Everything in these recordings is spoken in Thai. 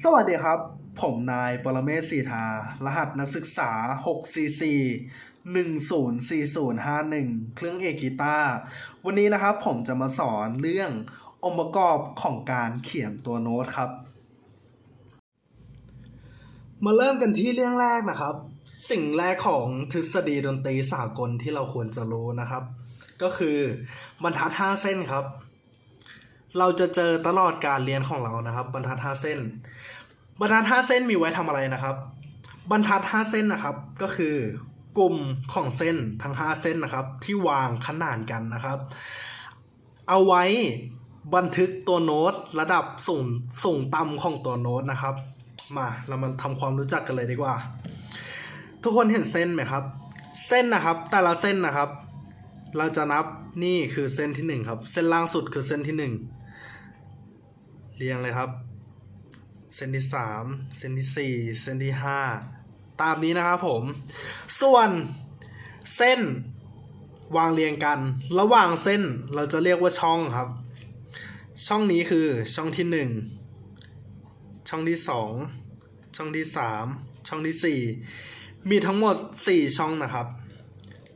สวัสดีครับ ผมนายปรเมศสีทา รหัสนักศึกษา 6cc 104051 เครื่องเอกกีตาร์วันนี้นะครับผมจะมาสอนเรื่ององค์ประกอบของการเขียนตัวโน้ตครับ มาเริ่มกันที่เรื่องแรกนะครับ สิ่งแรกของทฤษฎีดนตรีสากลที่เราควรจะรู้นะครับ ก็คือบรรทัดห้าเส้นครับเราจะเจอตลอดการเรียนของเรานะครับ บรรทัดห้าเส้น บรรทัดห้าเส้นมีไว้ทำอะไรนะครับ บรรทัดห้าเส้นนะครับ ก็คือกลุ่มของเส้นทั้งห้าเส้นนะครับ ที่วางขนานกันนะครับ เอาไว้บันทึกตัวโน้ตระดับสูงสูงต่ำของตัวโน้ตนะครับ มาเรามาทำความรู้จักกันเลยดีกว่า ทุกคนเห็นเส้นไหมครับ เส้นนะครับ แต่ละเส้นนะครับ เราจะนับนี่คือเส้นที่หนึ่งครับ เส้นล่างสุดคือเส้นที่หนึ่งเรียงเลยครับ เส้นที่สามเส้นที่สี่เส้นที่ห้าตามนี้นะครับผม ส่วนเส้นวางเรียงกัน ระหว่างเส้นเราจะเรียกว่าช่องครับ ช่องนี้คือช่องที่หนึ่งช่องที่สองช่องที่สามช่องที่สี่มีทั้งหมดสี่ช่องนะครับ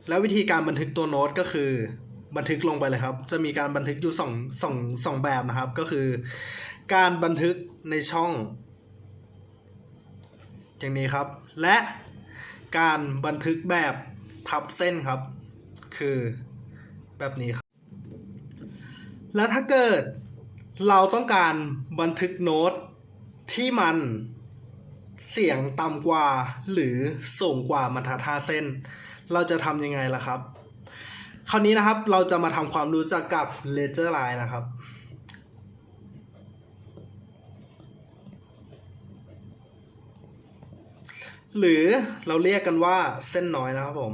แล้ววิธีการบันทึกตัวโน้ตก็คือบันทึกลงไปเลยครับ จะมีการบันทึกอยู่สองสองสองแบบนะครับ ก็คือ การบันทึก ในช่อง อย่างนี้ครับ และการบันทึกแบบทับเส้นครับ คือแบบนี้ครับ และถ้าเกิดเราต้องการบันทึกโน้ตที่มันเสียงต่ำกว่าหรือสูงกว่าบรรทัดห้าเส้น เราจะทำยังไงล่ะครับ คราวนี้นะครับเราจะมาทำความรู้จักกับ Ledger Line นะครับ หรือเราเรียกกันว่าเส้นน้อยนะครับผม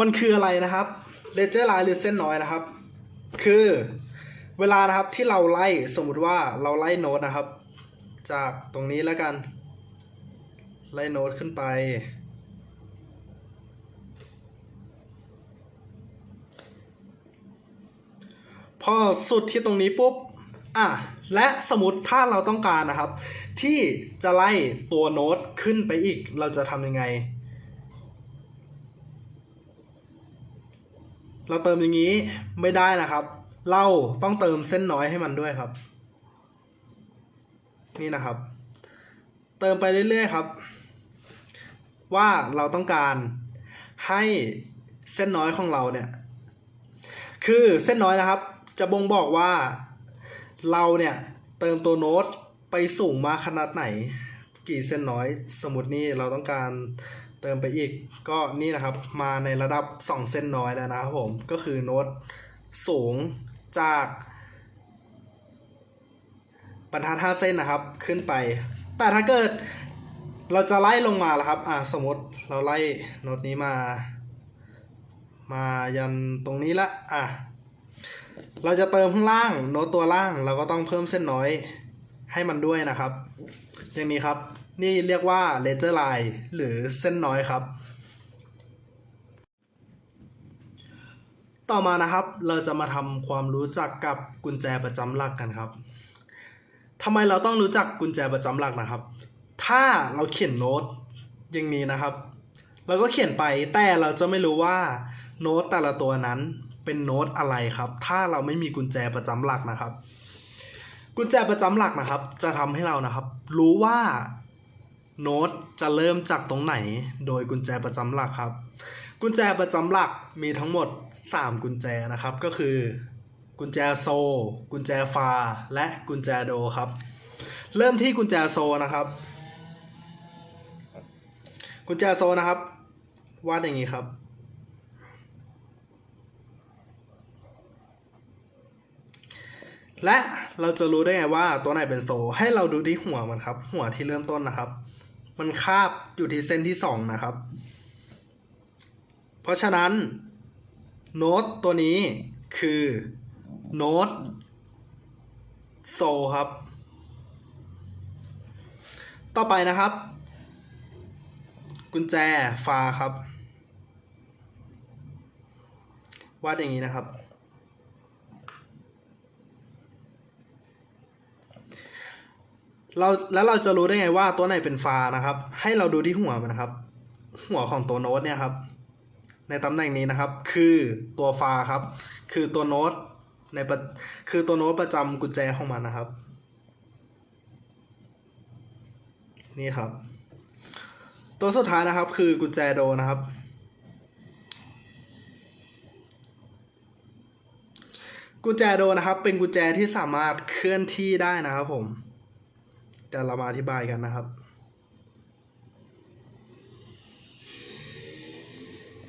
มันคืออะไรนะครับ Ledger Line หรือเส้นน้อยนะครับ คือเวลานะครับที่เราไล่สมมุติว่าเราไล่โน้ตนะครับ จากตรงนี้แล้วกัน ไล่โน้ตขึ้นไปพอสุดที่ตรงนี้ปุ๊บ อะ และสมมติถ้าเราต้องการนะครับ ที่จะไล่ตัวโน้ตขึ้นไปอีก เราจะทำยังไง เราเติมอย่างนี้ไม่ได้นะครับ เราต้องเติมเส้นน้อยให้มันด้วยครับ นี่นะครับ เติมไปเรื่อยๆครับ ว่าเราต้องการให้เส้นน้อยของเราเนี่ย คือเส้นน้อยนะครับ จะบ่งบอกว่า เราเนี่ยเติมตัวโน้ตไปสูงมาขนาดไหน กี่เส้นน้อยสมมตินี่เราต้องการเติมไปอีก ก็นี่นะครับมาในระดับ 2 เส้นน้อยแล้วนะครับผมก็คือโน้ตสูงจากบรรทัด5เส้นนะครับขึ้นไป แต่ถ้าเกิดเราจะไล่ลงมาแล้วครับ อ่าสมมติเราไล่โน้ตนี้มา มายันตรงนี้ละ อะ เราจะเติมข้างล่างโน้ตตัวล่างเราก็ต้องเพิ่มเส้นน้อยให้มันด้วยนะครับ อย่างนี้ครับ นี่เรียกว่า ledger line หรือเส้นน้อยครับ ต่อมานะครับ เราจะมาทำความรู้จักกับกุญแจประจำหลักกันครับทำไมเราต้องรู้จักกุญแจประจำหลักนะครับ ถ้าเราเขียนโน้ตอย่างนี้นะครับ เราก็เขียนไปแต่เราจะไม่รู้ว่าโน้ตแต่ละตัวนั้น เป็นโน้ตอะไรครับ ถ้าเราไม่มีกุญแจประจำหลักนะครับ กุญแจประจำหลักนะครับ จะทำให้เรานะครับ รู้ว่าโน้ตจะเริ่มจากตรงไหน โดยกุญแจประจำหลักครับ กุญแจประจำหลักมีทั้งหมด 3 กุญแจนะครับ ก็คือ กุญแจโซ กุญแจฟา และกุญแจโดครับ เริ่มที่กุญแจโซนะครับ กุญแจโซนะครับวาดอย่างนี้ครับ และเราจะรู้ได้ไงว่าตัวไหนเป็นโซ ให้เราดูที่หัวมันครับ หัวที่เริ่มต้นนะครับ มันคาบอยู่ที่เส้นที่สองนะครับ เพราะฉะนั้นโน้ตตัวนี้คือโน้ตโซครับ ต่อไปนะครับ กุญแจฟาครับวาดอย่างนี้นะครับ เราแล้วเราจะรู้ได้ไงว่าตัวไหนเป็นฟานะครับ ให้เราดูที่หัวมันนะครับ หัวของตัวโน้ตเนี่ยครับ ในตำแหน่งนี้นะครับ คือตัวฟาครับ คือตัวโน้ตในประคือตัวโน้ตประจำกุญแจของมันนะครับ นี่ครับ ตัวสุดท้ายนะครับ คือกุญแจโดนะครับ กุญแจโดนะครับ เป็นกุญแจที่สามารถเคลื่อนที่ได้นะครับผม เดี๋ยวเรามาอธิบายกันนะครับ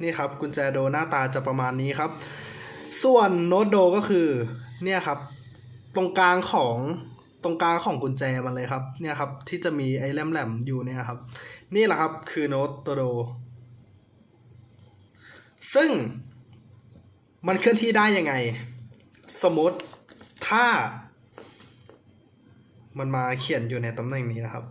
นี่ครับกุญแจโดหน้าตาจะประมาณนี้ครับ ส่วนโน้ตโดก็คือเนี่ยครับ ตรงกลางของตรงกลางของกุญแจมันเลยครับเนี่ยครับที่จะมีไอ้แหลมๆอยู่เนี่ยครับ นี่แหละครับคือโน้ตตัวโด ซึ่งมันเคลื่อนที่ได้ยังไง สมมติถ้า มันมาเขียนอยู่ในตำแหน่งนี้นะครับ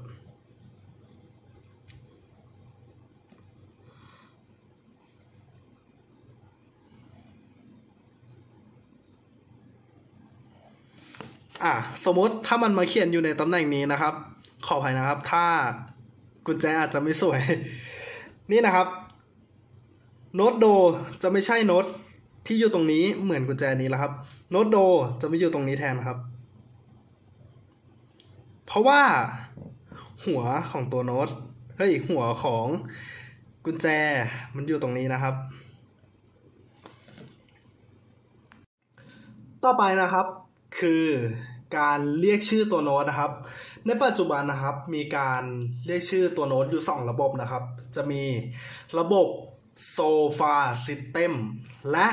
อะสมมติถ้ามันมาเขียนอยู่ในตำแหน่งนี้นะครับ ขออภัยนะครับ ถ้ากุญแจอาจจะไม่สวย นี่นะครับ โน้ตโดจะไม่ใช่โน้ตที่อยู่ตรงนี้เหมือนกุญแจนี้แล้วครับ โน้ตโดจะไม่อยู่ตรงนี้แทนครับ เพราะว่าหัวของตัวโน้ตเฮ้ยหัวของกุญแจมันอยู่ตรงนี้นะครับ ต่อไปนะครับคือการเรียกชื่อตัวโน้ตนะครับ ในปัจจุบันนะครับมีการเรียกชื่อตัวโน้ตอยู่ 2 ระบบนะครับ จะมีระบบ Sofa System และ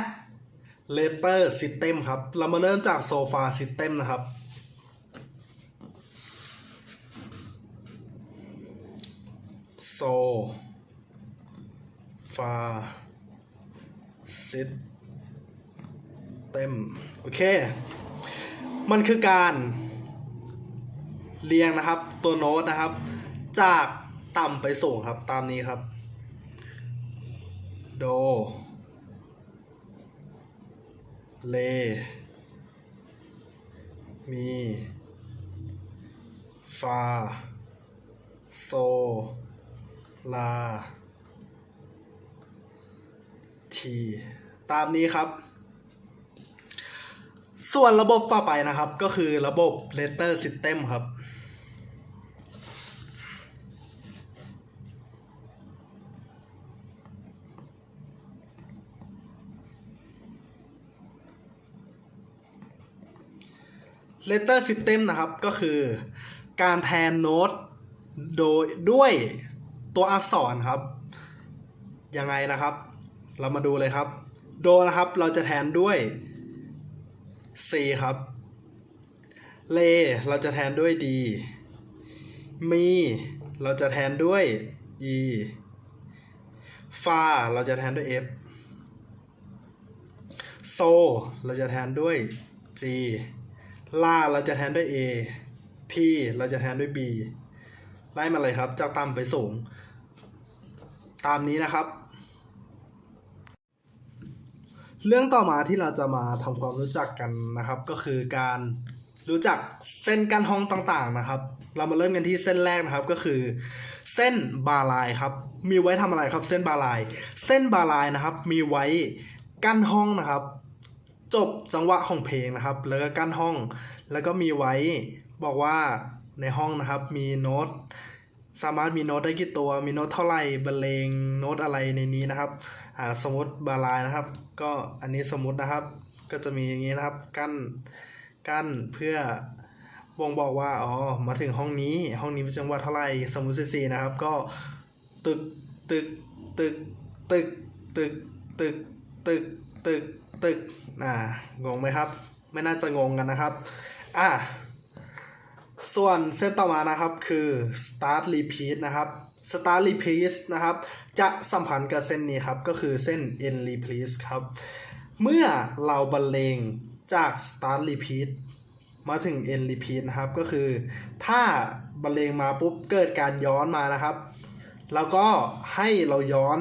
Letter System ครับ เรามาเริ่มจาก Sofa System นะครับ Sofa System โอเค มันคือการเรียงนะครับตัวโน้ตนะครับ จากต่ำไปสูงครับตามนี้ครับ โด เล มี ฟา โซ ลาทีตามนี้ครับ ส่วนระบบต่อไปนะครับก็คือระบบ Letter System ครับ Letter System นะครับก็คือการแทนโน้ตโดยด้วย ตัวอักษรครับ ยังไงนะครับ เรามาดูเลยครับ โดนะครับ เราจะแทนด้วย C ครับ เลเราจะแทนด้วย D มี เราจะแทนด้วย E ฟาเราจะแทนด้วย F โซ เราจะแทนด้วย G ลาเราจะแทนด้วย A ทีเราจะแทนด้วย B ไล่มาเลยครับ จากต่ำไปสูง ตามนี้นะครับ เรื่องต่อมาที่เราจะมาทำความรู้จักกันนะครับ ก็คือการรู้จักเส้นกั้นห้องต่างๆนะครับ เรามาเริ่มกันที่เส้นแรกนะครับก็คือ เส้นบาลายครับ มีไว้ทำอะไรครับ เส้นบาลาย เส้นบาลายนะครับ มีไว้กั้นห้องนะครับ จบจังหวะของเพลงนะครับ แล้วก็กั้นห้อง แล้วก็มีไว้บอกว่าในห้องนะครับ มีโน้ต สามารถมีโน้ตได้กี่ตัวมีโน้ตเท่าไหร่บรรเลงโน้ตอะไรในนี้นะครับอ่าสมมติบาลายนะครับ ก็อันนี้สมมตินะครับ ก็จะมีอย่างนี้นะครับกั้นกั้นเพื่อบ่งบอกว่าอ๋อมาถึงห้องนี้ ห้องนี้เป็นจังหวัดเท่าไหร่สมมติสี่นะครับ ก็ตึกตึกตึกตึกตึกตึกตึกตึกตึกอ่างงไหมครับ ไม่น่าจะงงกันนะครับ อ่า ส่วนเส้นต่อมานะครับคือ start repeat นะครับ start repeat นะครับ จะสัมพันธ์กับเส้นนี้ครับ ก็คือเส้น end repeat ครับ เมื่อเราบรรเลงจาก start repeat มาถึง end repeat นะครับ ก็คือ ถ้าบรรเลงมาปุ๊บเกิดการย้อนมานะครับ แล้วก็ให้เราย้อน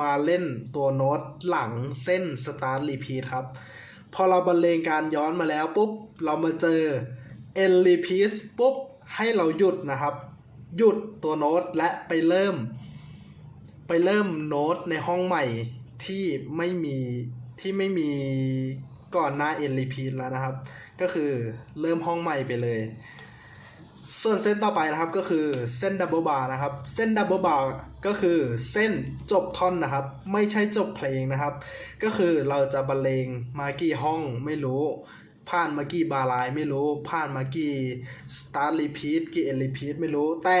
มาเล่นตัวโน้ตหลังเส้น start repeat ครับ พอเราบรรเลงการย้อนมาแล้วปุ๊บ เรามาเจอ end repeat ปุ๊บ ให้เราหยุดนะครับ หยุดตัวโน้ตและไปเริ่ม ไปเริ่มโน้ตในห้องใหม่ที่ไม่มีที่ไม่มีก่อนหน้า n repeat แล้วนะครับ ก็คือเริ่มห้องใหม่ไปเลย ส่วนเส้นต่อไปนะครับก็คือเส้นดับเบิลบาร์นะครับ เส้นดับเบิลบาร์ก็คือเส้นจบท่อนนะครับ ไม่ใช่จบเพลงนะครับ ก็คือเราจะบรรเลงมากี่ห้องไม่รู้ ผ่านมากี่บาลน์ไม่รู้ผ่านมากี่สตาร์รีพีทกี่เอ็นรีพีทไม่รู้ แต่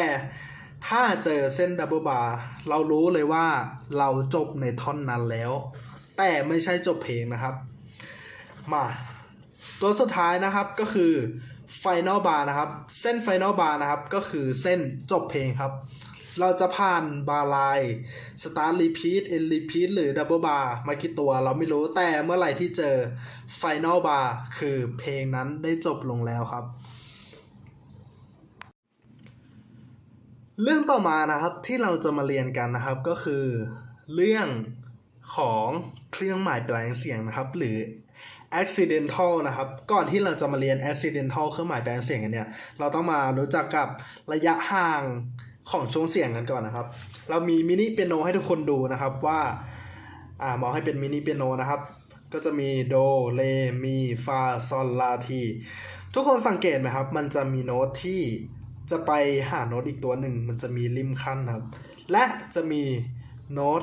ถ้าเจอเส้นดับเบิลบาร์เรารู้เลยว่าเราจบในท่อนนั้นแล้ว แต่ไม่ใช่จบเพลงนะครับ มาตัวสุดท้ายนะครับก็คือ Final Bar นะครับ เส้น Final Bar นะครับก็คือเส้นจบเพลงครับ เราจะผ่านบาร์ไลน์ Start Repeat End Repeat หรือ Double Bar มากี่ตัวเราไม่รู้แต่เมื่อไหร่ที่เจอ Final Bar คือเพลงนั้นได้จบลงแล้วครับ เรื่องต่อมานะครับที่เราจะมาเรียนกันนะครับก็คือ เรื่องของเครื่องหมายแปลงเสียงนะครับ หรือ accidental นะครับ ก่อนที่เราจะมาเรียน accidental เครื่องหมายแปลงเสียงกันเนี่ย เราต้องมารู้จักกับระยะห่าง ของช่วงเสียงกันก่อนนะครับ เรามีมินิเปียโนให้ทุกคนดูนะครับว่าอ่ามองให้เป็นมินิเปียโนนะครับ ก็จะมีโดเรมีฟาซอลลาทีทุกคนสังเกตไหมครับ มันจะมีโน้ตที่จะไปหาโน้ตอีกตัวหนึ่ง มันจะมีริมขั้นครับ และจะมีโน้ต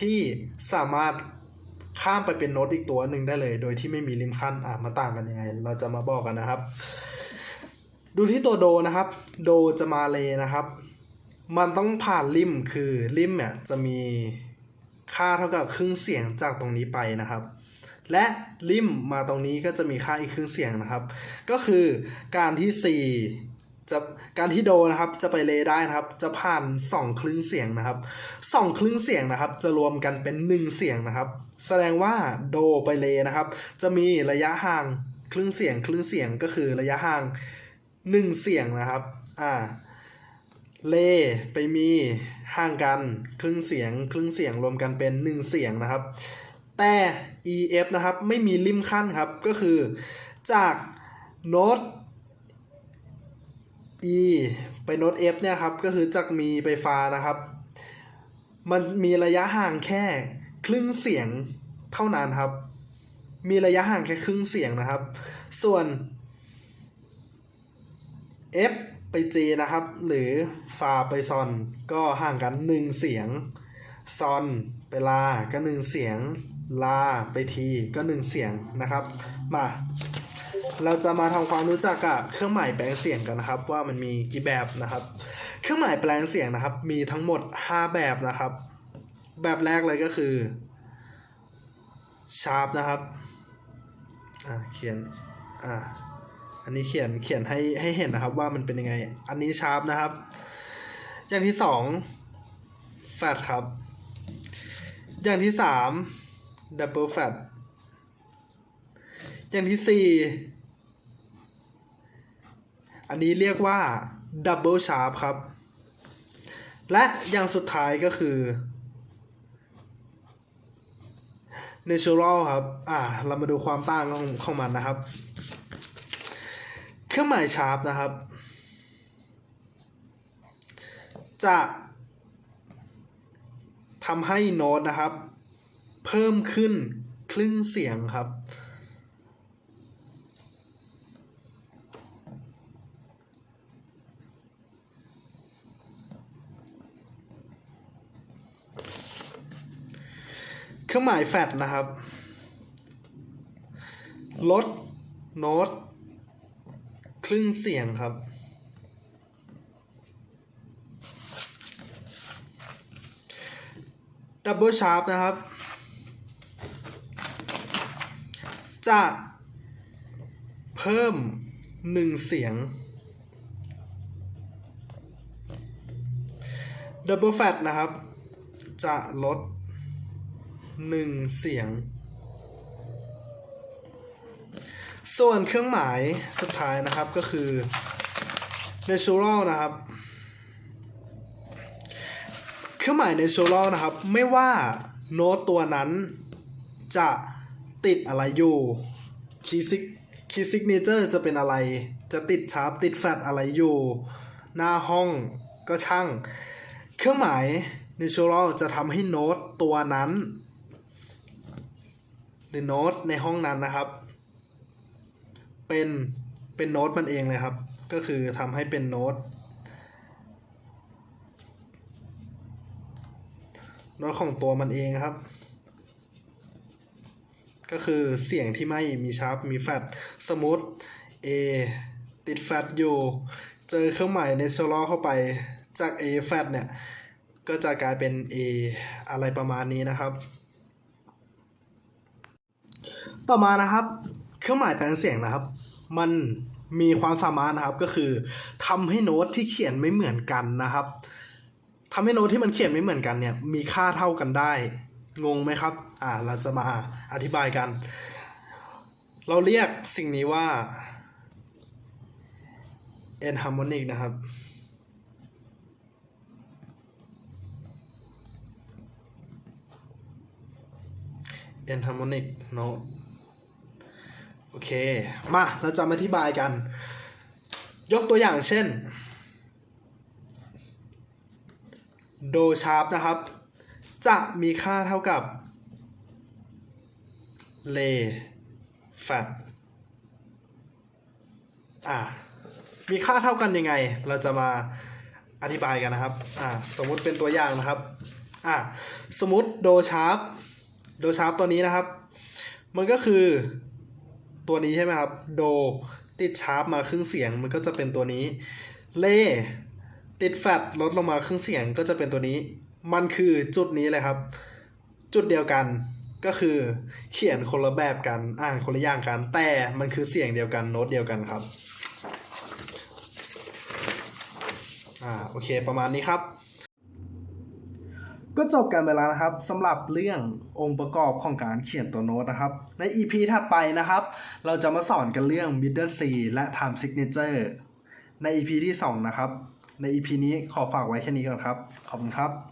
ที่สามารถข้ามไปเป็นโน้ตอีกตัวหนึ่งได้เลย โดยที่ไม่มีริมขั้นอะมาต่างกันยังไง เราจะมาบอกกันนะครับ ดูที่ตัวโดนะครับ โดจะมาเลนะครับ มันต้องผ่านริมคือริมเนี่ยจะมีค่าเท่ากับครึ่งเสียงจากตรงนี้ไปนะครับ และริมมาตรงนี้ก็จะมีค่าอีกครึ่งเสียงนะครับ ก็คือการที่ 4 จะการที่โดนะครับจะไปเลได้นะครับ จะผ่าน 2 ครึ่งเสียงนะครับ 2 ครึ่งเสียงนะครับ จะรวมกันเป็น 1 เสียงนะครับ แสดงว่าโดไปเลนะครับ จะมีระยะห่างครึ่งเสียงครึ่งเสียงก็คือระยะห่าง 1 เสียงนะครับอ่า เลไปมีห่างกันครึ่งเสียง ครึ่งเสียงรวมกันเป็น1เสียงนะครับ แต่ EF นะครับไม่มีริมขั้นครับ ก็คือจากโน้ต E ไปโน้ต F เนี่ยครับก็คือจากมีไปฟานะครับ มันมีระยะห่างแค่ครึ่งเสียงเท่านั้นครับ มีระยะห่างแค่ครึ่งเสียงนะครับ ส่วน F ไป G นะครับ หรือฟาไปซอนก็ห่างกัน1เสียงซอนไปลาก็1เสียง ลาไปทีก็1เสียงนะครับ มา เราจะมาทำความรู้จักกับเครื่องหมายแปลงเสียงกันนะครับ ว่ามันมีกี่แบบนะครับ เครื่องหมายแปลงเสียงนะครับ มีทั้งหมด 5 แบบนะครับ แบบแรกเลยก็คือชาร์ปนะครับอ่าเขียนอ่า อันนี้เขียนเขียนให้ให้เห็นนะครับว่ามันเป็นยังไง อันนี้ชาร์ปนะครับ อย่างที่สองแฟตครับ อย่างที่สามดับเบิลแฟตอย่างที่สี่อันนี้เรียกว่าดับเบิลชาร์ปครับ และอย่างสุดท้ายก็คือ natural ครับ อ่า เรามาดูความต่างของของมันนะครับ เครื่องหมายชาร์ปนะครับ จะทำให้โน้ตนะครับ เพิ่มขึ้นครึ่งเสียงครับ เครื่องหมายแฟดนะครับ ลดโน้ต รึ่งเสียงครับ ดับเบิลชาร์ปนะครับ จะเพิ่มหนึ่งเสียง ดับเบิลแฟตนะครับ จะลดหนึ่งเสียง ส่วนเครื่องหมายสุดท้ายนะครับก็คือ natural นะครับ เครื่องหมาย natural นะครับ ไม่ว่าโน้ตตัวนั้นจะติดอะไรอยู่ key sig key signature จะเป็นอะไร จะติดชาร์ปติดแฟลชอะไรอยู่ หน้าห้องก็ช่าง เครื่องหมาย natural จะทำให้โน้ตตัวนั้น หรือโน้ตในห้องนั้นนะครับ เป็นเป็นโน้ตมันเองเลยครับ ก็คือทำให้เป็นโน้ตโน้ตของตัวมันเองครับ ก็คือเสียงที่ไม่มีชาร์ปมีแฟตสมมติ A ติดแฟตอยู่ เจอเครื่องหมาย natural เข้าไปจาก A แฟตเนี่ย ก็จะกลายเป็น A อะไรประมาณนี้นะครับ ต่อมานะครับ เครื่องหมายแปลงเสียงนะครับ มันมีความสามารถนะครับก็คือทำให้โน้ตที่เขียนไม่เหมือนกันนะครับทำให้โน้ตที่มันเขียนไม่เหมือนกันเนี่ย มีค่าเท่ากันได้งงไหมครับ อ่า เราจะมาอธิบายกัน เราเรียกสิ่งนี้ว่า enharmonic นะครับ enharmonic note โอเค มาเราจะมาอธิบายกัน ยกตัวอย่างเช่น โดชาร์ปนะครับ จะมีค่าเท่ากับเลแฟตอะมีค่าเท่ากันยังไง เราจะมาอธิบายกันนะครับอะสมมุติเป็นตัวอย่างนะครับอะสมมติโดชาร์ปโดชาร์ปตัวนี้นะครับ มันก็คือ ตัวนี้ใช่ไหมครับ โดติดชาร์ปมาครึ่งเสียงมันก็จะเป็นตัวนี้ เลติดแฟตลดลงมาครึ่งเสียงก็จะเป็นตัวนี้ มันคือจุดนี้เลยครับ จุดเดียวกันก็คือเขียนคนละแบบกันอ่านคนละอย่างกัน แต่มันคือเสียงเดียวกันโน้ตเดียวกันครับ อ่าโอเคประมาณนี้ครับ ก็จบกันไปแล้วนะครับสำหรับเรื่ององค์ประกอบของการเขียนตัวโน้ตนะครับ ใน EP ถัดไปนะครับ เราจะมาสอนกันเรื่อง middle C และ time signature ใน EP ที่ 2 นะครับ ใน EP นี้ขอฝากไว้แค่นี้ก่อนครับ ขอบคุณครับ